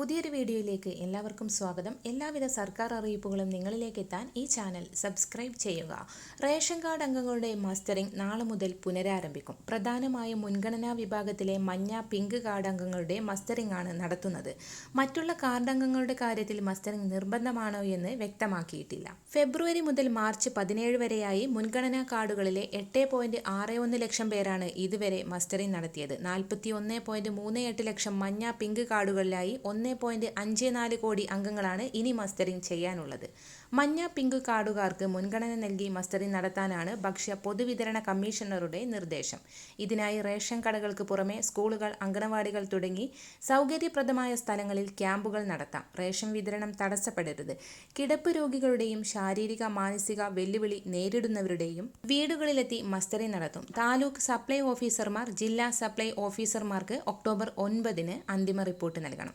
പുതിയൊരു വീഡിയോയിലേക്ക് എല്ലാവർക്കും സ്വാഗതം. എല്ലാവിധ സർക്കാർ അറിയിപ്പുകളും നിങ്ങളിലേക്ക് എത്താൻ ഈ ചാനൽ സബ്സ്ക്രൈബ് ചെയ്യുക. റേഷൻ കാർഡ് അംഗങ്ങളുടെ മസ്റ്ററിംഗ് നാളെ മുതൽ പുനരാരംഭിക്കും. പ്രധാനമായും മുൻഗണനാ വിഭാഗത്തിലെ മഞ്ഞ പിങ്ക് കാർഡ് അംഗങ്ങളുടെ മസ്റ്ററിംഗ് ആണ് നടത്തുന്നത്. മറ്റുള്ള കാർഡ് അംഗങ്ങളുടെ കാര്യത്തിൽ മസ്റ്ററിംഗ് നിർബന്ധമാണോ എന്ന് വ്യക്തമാക്കിയിട്ടില്ല. ഫെബ്രുവരി മുതൽ മാർച്ച് പതിനേഴ് വരെയായി മുൻഗണനാ കാർഡുകളിലെ എട്ട് പോയിന്റ് ആറ് ഒന്ന് ലക്ഷം പേരാണ് ഇതുവരെ മസ്റ്ററിംഗ് നടത്തിയത്. നാൽപ്പത്തി ഒന്ന് പോയിന്റ് മൂന്ന് എട്ട് ലക്ഷം മഞ്ഞ പിങ്ക് കാർഡുകളിലായി ഒന്ന് പോയിന്റ് അഞ്ച് നാല് കോടി അംഗങ്ങളാണ് ഇനി മസ്റ്ററിംഗ് ചെയ്യാനുള്ളത്. മഞ്ഞ പിങ്ക് കാർഡുകാർക്ക് മുൻഗണന നൽകി മസ്റ്ററിംഗ് നടത്താനാണ് ഭക്ഷ്യ പൊതുവിതരണ കമ്മീഷണറുടെ നിർദ്ദേശം. ഇതിനായി റേഷൻ കടകൾക്ക് പുറമെ സ്കൂളുകൾ അംഗനവാടികൾ തുടങ്ങി സൗകര്യപ്രദമായ സ്ഥലങ്ങളിൽ ക്യാമ്പുകൾ നടത്താം. റേഷൻ വിതരണം തടസ്സപ്പെടരുത്. കിടപ്പ് രോഗികളുടെയും ശാരീരിക മാനസിക വെല്ലുവിളി നേരിടുന്നവരുടെയും വീടുകളിലെത്തി മസ്റ്ററിംഗ് നടത്തും. താലൂക്ക് സപ്ലൈ ഓഫീസർമാർ ജില്ലാ സപ്ലൈ ഓഫീസർമാർക്ക് ഒക്ടോബർ ഒൻപതിന് അന്തിമ റിപ്പോർട്ട് നൽകണം.